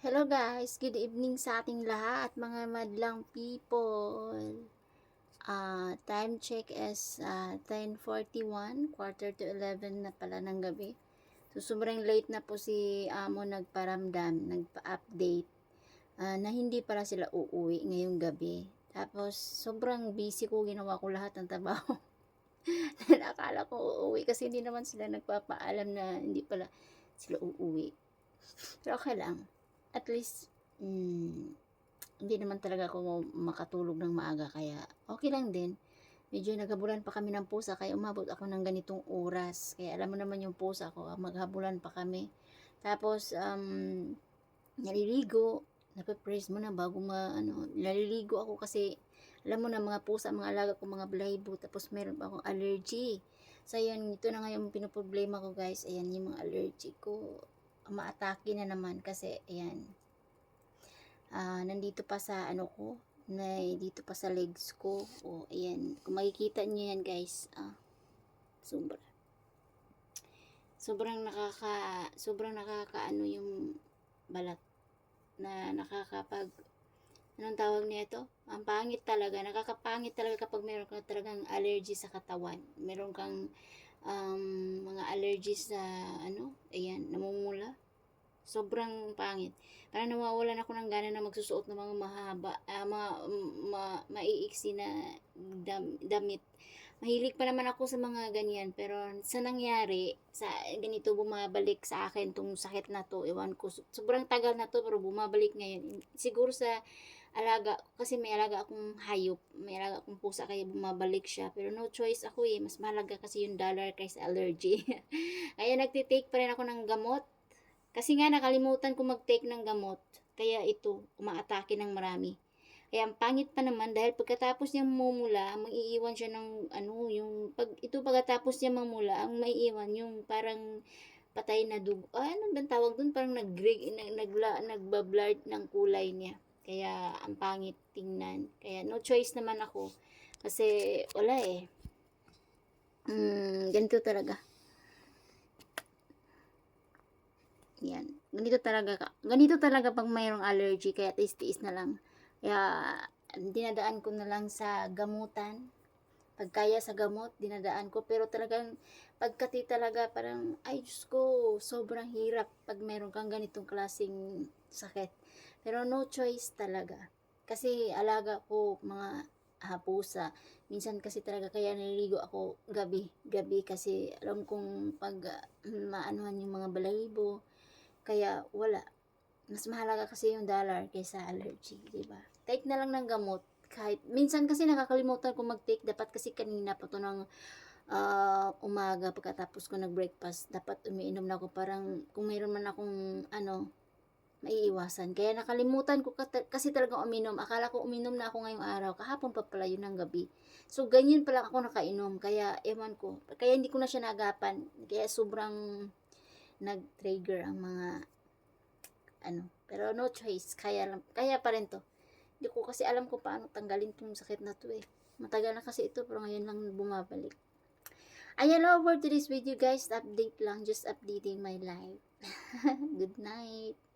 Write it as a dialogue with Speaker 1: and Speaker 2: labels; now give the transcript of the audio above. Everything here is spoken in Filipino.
Speaker 1: Hello guys, good evening sa ating lahat mga madlang people. Ah, time check is ah, 10:41, quarter to 11 na pala ng gabi. So sobrang late na po si Amo nagparamdam, nagpa-update ah, na hindi pala sila uuwi ngayong gabi. Tapos sobrang busy ko, ginawa ko lahat ng trabaho. Nakala ko uuwi kasi hindi naman sila nagpapaalam na hindi pala sila uuwi. Pero okay lang at least, mm, hindi naman talaga ako makatulog ng maaga, kaya okay lang din. Medyo naghabulan pa kami ng pusa, kaya umabot ako ng ganitong oras. Kaya alam mo naman yung pusa ko, ah, maghabulan pa kami. Tapos, um, naliligo, nape-press mo na bago ma, ano, naliligo ako kasi, alam mo na mga pusa, mga alaga ko, mga blaybo, tapos meron pa akong allergy. So, yun, ito na nga yung pinoproblema ko, guys. Ayan, yung mga allergy ko maatake na naman kasi ayan. Ah nandito pa sa ano ko na dito pa sa legs ko. O ayan. Kung makikita niyo yan guys ah sobra. Sobrang nakaka sobrang nakakaano yung balat na nakakapag anong tawag nito? Ang pangit talaga nakakapangit talaga kapag meron ka talagang allergy sa katawan. Meron kang um, mga allergies sa ano, ayan, namumula. Sobrang pangit. Parang nawawalan ako ng gana na magsusuot ng mga mahaba, ah, mga ma, maiiksi na dam, damit. Mahilig pa naman ako sa mga ganyan, pero sa nangyari, sa ganito bumabalik sa akin tong sakit na to, ewan ko, sobrang tagal na to, pero bumabalik ngayon. Siguro sa alaga, kasi may alaga akong hayop, may alaga akong pusa, kaya bumabalik siya. Pero no choice ako eh, mas mahalaga kasi yung dollar kaysa allergy. kaya nagtitake pa rin ako ng gamot. Kasi nga nakalimutan ko mag-take ng gamot. Kaya ito, umaatake ng marami. Kaya ang pangit pa naman dahil pagkatapos niyang mumula, maiiwan siya ng ano, yung pag ito pagkatapos niya mamula, ang maiiwan yung parang patay na dugo. Ah, ano bang tawag doon? Parang nag nag nagla, nagbablard ng kulay niya. Kaya ang pangit tingnan. Kaya no choice naman ako. Kasi wala eh. Mm, ganito talaga. Yan. Ganito talaga ka. Ganito talaga pag mayroong allergy. Kaya tiis-tiis na lang. Kaya dinadaan ko na lang sa gamutan. Pag kaya sa gamot, dinadaan ko. Pero talagang pagkati talaga parang, ay Diyos ko, sobrang hirap pag mayroon kang ganitong klaseng sakit. Pero no choice talaga. Kasi alaga ko mga hapusa. Minsan kasi talaga kaya naliligo ako gabi. Gabi kasi alam kong pag uh, maanuhan yung mga balahibo. Kaya wala. Mas mahalaga kasi yung dollar kaysa allergy, di ba? Take na lang ng gamot. Kahit, minsan kasi nakakalimutan ko mag-take. Dapat kasi kanina pa to ng uh, umaga pagkatapos ko nag-breakfast. Dapat umiinom na ako. Parang kung mayroon man akong ano, maiiwasan. Kaya nakalimutan ko kasi talagang uminom. Akala ko uminom na ako ngayong araw. Kahapon pa pala yun ng gabi. So, ganyan pala ako nakainom. Kaya, ewan ko. Kaya hindi ko na siya nagapan. Kaya sobrang nag-trigger ang mga ano. Pero no choice. Kaya, kaya pa rin to. Hindi ko kasi alam kung paano tanggalin tong sakit na to eh. Matagal na kasi ito pero ngayon lang bumabalik. Ayan over to this video guys. Update lang. Just updating my life. Good night.